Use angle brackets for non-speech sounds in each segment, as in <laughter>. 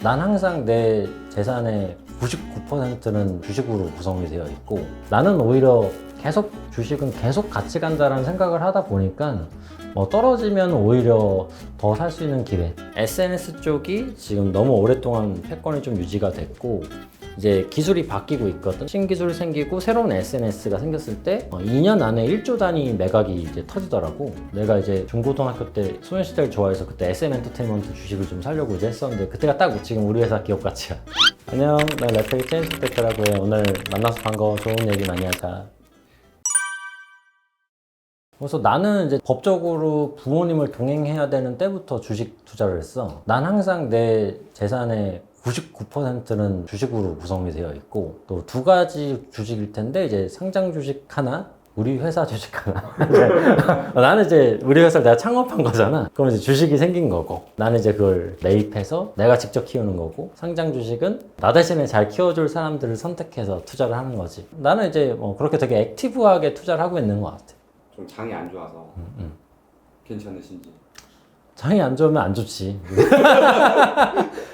난 항상 내 재산의 99%는 주식으로 구성이 되어 있고 나는 오히려 계속 주식은 계속 같이 간다라는 생각을 하다 보니까 뭐 떨어지면 오히려 더 살 수 있는 기회. SNS 쪽이 지금 너무 오랫동안 패권이 좀 유지가 됐고 이제 기술이 바뀌고 있거든. 신기술이 생기고 새로운 SNS가 생겼을 때 어, 2년 안에 1조 단위 매각이 이제 터지더라고. 내가 이제 중고등학교 때 소녀시대를 좋아해서 그때 SM 엔터테인먼트 주식을 좀 살려고 이제 했었는데 그때가 딱 지금 우리 회사 기업 가치야. <laughs> 안녕, 나 래페이 체인지 테크라고 해. 오늘 만나서 반가워. 좋은 얘기 많이 하자. 그래서 나는 이제 법적으로 부모님을 동행해야 되는 때부터 주식 투자를 했어. 난 항상 내 재산의 99%는 주식으로 구성이 되어 있고 또 두 가지 주식일 텐데 이제 상장 주식 하나 우리 회사 주식 하나. <laughs> 나는 이제 우리 회사를 내가 창업한 거잖아. 그럼 이제 주식이 생긴 거고 나는 이제 그걸 매입해서 내가 직접 키우는 거고 상장 주식은 나 대신에 잘 키워줄 사람들을 선택해서 투자를 하는 거지. 나는 이제 뭐 그렇게 되게 액티브하게 투자를 하고 있는 것 같아. 좀 장이 안 좋아서. 음. 괜찮으신지? 장이 안 좋으면 안 좋지. <laughs>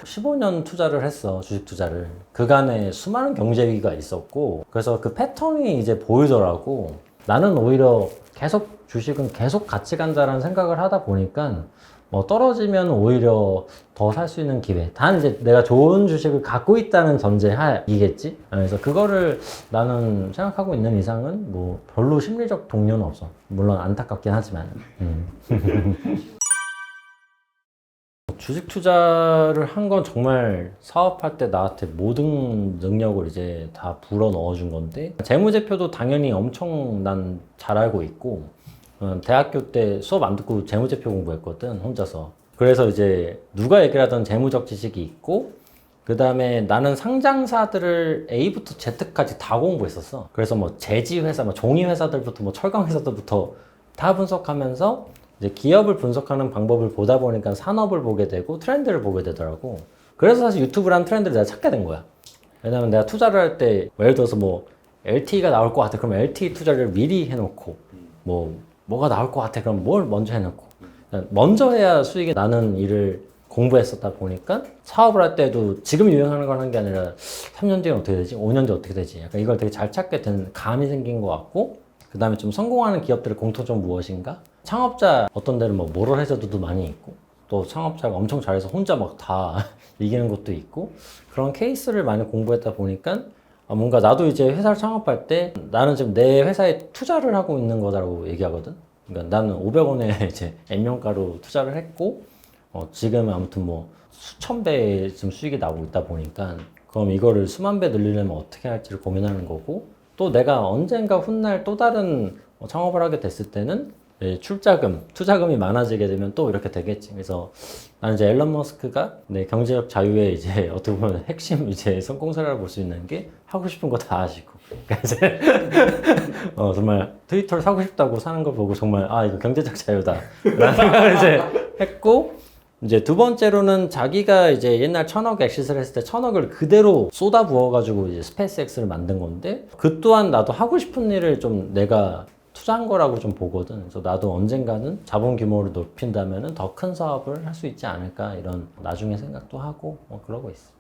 15년 투자를 했어, 주식 투자를. 그간에 수많은 경제 위기가 있었고, 그래서 그 패턴이 이제 보이더라고. 나는 오히려 계속 주식은 계속 같이 간다라는 생각을 하다 보니까, 뭐 떨어지면 오히려 더 살 수 있는 기회. 단 이제 내가 좋은 주식을 갖고 있다는 전제하이겠지? 그래서 그거를 나는 생각하고 있는 이상은 뭐 별로 심리적 동료는 없어. 물론 안타깝긴 하지만. 음. <laughs> 주식 투자를 한 건 정말 사업할 때 나한테 모든 능력을 이제 다 불어 넣어준 건데 재무제표도 당연히 엄청 난 잘 알고 있고 어, 대학교 때 수업 안 듣고 재무제표 공부했거든 혼자서 그래서 이제 누가 얘기를 하던 재무적 지식이 있고 그 다음에 나는 상장사들을 A부터 Z까지 다 공부했었어. 그래서 뭐 제지 회사, 뭐 종이 회사들부터 뭐 철강 회사들부터 다 분석하면서 이제 기업을 분석하는 방법을 보다 보니까 산업을 보게 되고 트렌드를 보게 되더라고. 그래서 사실 유튜브라는 트렌드를 내가 찾게 된 거야. 왜냐면 내가 투자를 할 때 예를 들어서 뭐 LTE가 나올 것 같아. 그럼 LTE 투자를 미리 해놓고 뭐 뭐가 나올 것 같아. 그럼 뭘 먼저 해놓고 먼저 해야 수익이 나는 일을 공부했었다 보니까 사업을 할 때도 지금 유행하는 걸 하는 게 아니라 3년 뒤에 어떻게 되지? 5년 뒤에 어떻게 되지? 약간 이걸 되게 잘 찾게 된 감이 생긴 것 같고 그 다음에 좀 성공하는 기업들의 공통점 무엇인가? 창업자 어떤 데는 뭐 모럴 해저드도 많이 있고 또 창업자가 엄청 잘해서 혼자 막 다 <laughs> 이기는 것도 있고 그런 케이스를 많이 공부했다 보니까 아, 뭔가 나도 이제 회사를 창업할 때 나는 지금 내 회사에 투자를 하고 있는 거다라고 얘기하거든. 그러니까 나는 500원에 <laughs> 이제 N명가로 투자를 했고 어, 지금 아무튼 뭐 수천 배의 지금 수익이 나오고 있다 보니까 그럼 이거를 수만 배 늘리려면 어떻게 할지를 고민하는 거고 또 내가 언젠가 훗날 또 다른 어, 창업을 하게 됐을 때는 예, 출자금, 투자금이 많아지게 되면 또 이렇게 되겠지. 그래서 나는 이제 앨런 머스크가 네, 경제적 자유의 이제 <laughs> 어떻게 보면 핵심 이제 성공사라고 볼 수 있는 게 하고 싶은 거 다 하시고. <laughs> 그러니까 <laughs> 어, 정말 트위터를 사고 싶다고 사는 걸 보고 정말 아 이거 경제적 자유다. 라는 생각을 이제 했고 이제 두 번째로는 자기가 이제 옛날 천억 엑시스를 했을 때 천억을 그대로 쏟아 부어가지고 이제 스페이스X를 만든 건데 그 또한 나도 하고 싶은 일을 좀 내가 투자한 거라고 좀 보거든. 그래서 나도 언젠가는 자본 규모를 높인다면은 더큰 사업을 할 수 있지 않을까 이런 나중에 생각도 하고 뭐 그러고 있어.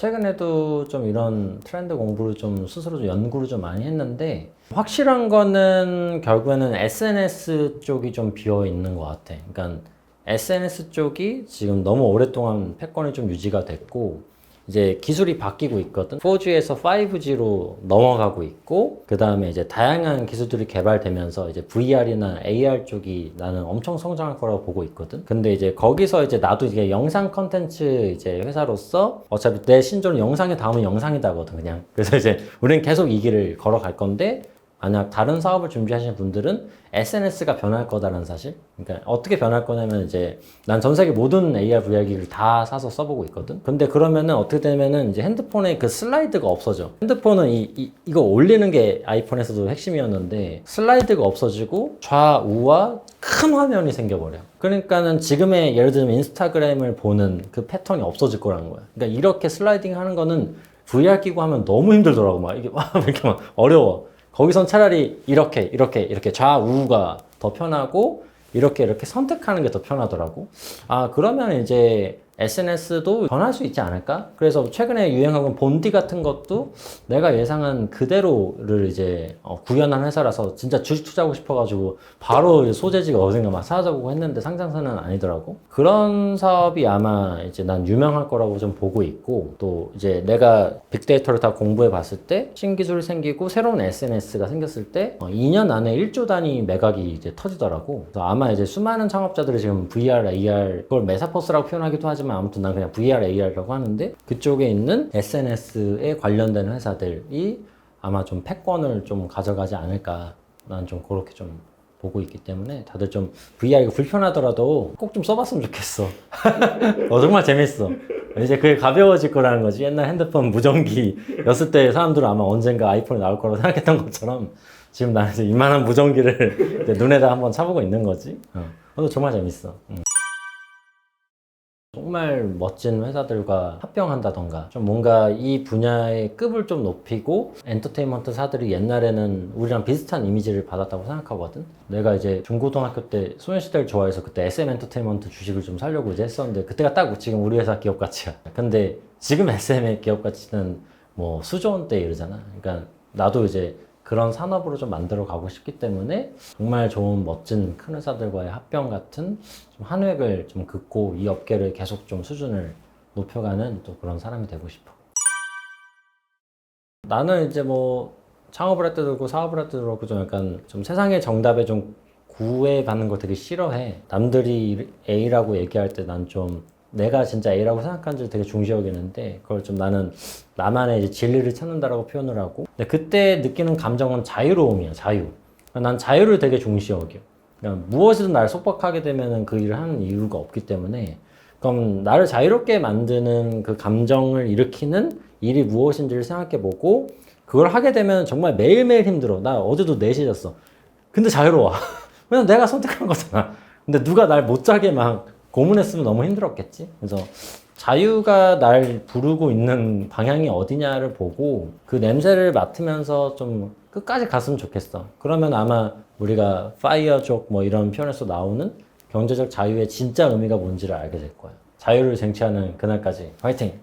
최근에도 좀 이런 트렌드 공부를 좀 스스로 좀 연구를 좀 많이 했는데 확실한 거는 결국에는 SNS 쪽이 좀 비어 있는 것 같아. 그러니까 SNS 쪽이 지금 너무 오랫동안 패권이 좀 유지가 됐고 이제 기술이 바뀌고 있거든. 4G에서 5G로 넘어가고 있고 그 다음에 이제 다양한 기술들이 개발되면서 이제 VR이나 AR 쪽이 나는 엄청 성장할 거라고 보고 있거든. 근데 이제 거기서 이제 나도 이게 영상 컨텐츠 이제 회사로서 어차피 내 신조는 영상의 다음은 영상이다거든 그냥. 그래서 이제 우리는 계속 이 길을 걸어갈 건데 만약 다른 사업을 준비하시는 분들은 SNS가 변할 거다라는 사실. 그러니까 어떻게 변할 거냐면 이제 난 전 세계 모든 AR VR 기기를 다 사서 써보고 있거든. 근데 그러면은 어떻게 되면은 이제 핸드폰에 그 슬라이드가 없어져. 핸드폰은 이, 이 이거 올리는 게 아이폰에서도 핵심이었는데 슬라이드가 없어지고 좌우와 큰 화면이 생겨버려. 그러니까는 지금의 예를 들면 인스타그램을 보는 그 패턴이 없어질 거라는 거야. 그러니까 이렇게 슬라이딩 하는 거는 VR 끼고 하면 너무 힘들더라고. 막 이게 막 <laughs> 이렇게 막 어려워. 거기선 차라리 이렇게 이렇게 이렇게 좌우가 더 편하고 이렇게 이렇게 선택하는 게 더 편하더라고. 아 그러면 이제 SNS도 변할 수 있지 않을까? 그래서 최근에 유행하고 본디 같은 것도 내가 예상한 그대로를 이제 어, 구현한 회사라서 진짜 주식 투자하고 싶어가지고 바로 소재지가 어딘가 막 찾아보고 했는데 상장사는 아니더라고. 그런 사업이 아마 이제 난 유명할 거라고 좀 보고 있고 또 이제 내가 빅데이터를 다 공부해 봤을 때 신기술이 생기고 새로운 SNS가 생겼을 때 어, 2년 안에 1조 단위 매각이 이제 터지더라고. 그래서 아마 이제 수많은 창업자들이 지금 VR, AR 그걸 메타버스라고 표현하기도 하지만 아무튼 난 그냥 VR, AR이라고 하는데 그쪽에 있는 SNS에 관련된 회사들이 아마 좀 패권을 좀 가져가지 않을까. 난 좀 그렇게 좀 보고 있기 때문에 다들 좀 VR 이거 불편하더라도 꼭 좀 써봤으면 좋겠어. <laughs> 어, 정말 재밌어. 이제 그게 가벼워질 거라는 거지. 옛날 핸드폰 무전기였을 때 사람들은 아마 언젠가 아이폰이 나올 거라고 생각했던 것처럼 지금 나는 이제 이만한 무전기를 <laughs> 눈에다 한번 차보고 있는 거지. 어. 그래서 정말 재밌어. 응. 정말 멋진 회사들과 합병한다던가 좀 뭔가 이 분야의 급을 좀 높이고 엔터테인먼트사들이 옛날에는 우리랑 비슷한 이미지를 받았다고 생각하거든. 내가 이제 중고등학교 때 소녀시대를 좋아해서 그때 SM 엔터테인먼트 주식을 좀 살려고 이제 했었는데 그때가 딱 지금 우리 회사 기업 가치야. 근데 지금 SM의 기업 가치는 뭐 수조 원대 이러잖아. 그러니까 나도 이제 그런 산업으로 좀 만들어 가고 싶기 때문에 정말 좋은 멋진 큰 회사들과의 합병 같은 좀 한획을 좀 긋고 이 업계를 계속 좀 수준을 높여가는 또 그런 사람이 되고 싶어. 나는 이제 뭐 창업을 할 때도 그렇고 사업을 할 때도 그렇고 좀 약간 좀 세상의 정답에 좀 구애받는 걸 되게 싫어해. 남들이 A라고 얘기할 때 난 좀 내가 진짜 A라고 생각하는지 되게 중시 여기는데 그걸 좀 나는 나만의 이제 진리를 찾는다라고 표현을 하고 근데 그때 느끼는 감정은 자유로움이야 자유. 난 자유를 되게 중시 여겨 그러니까 무엇이든 날 속박하게 되면은 그 일을 하는 이유가 없기 때문에 그럼 나를 자유롭게 만드는 그 감정을 일으키는 일이 무엇인지를 생각해 보고 그걸 하게 되면 정말 매일매일 힘들어. 나 어제도 4시에 잤어. 근데 자유로워. <laughs> 왜냐면 내가 선택한 거잖아. 근데 누가 날 못 자게 막 고문했으면 너무 힘들었겠지 그래서 자유가 날 부르고 있는 방향이 어디냐를 보고 그 냄새를 맡으면서 좀 끝까지 갔으면 좋겠어. 그러면 아마 우리가 파이어족 뭐 이런 표현에서 나오는 경제적 자유의 진짜 의미가 뭔지를 알게 될 거야. 자유를 쟁취하는 그날까지 화이팅!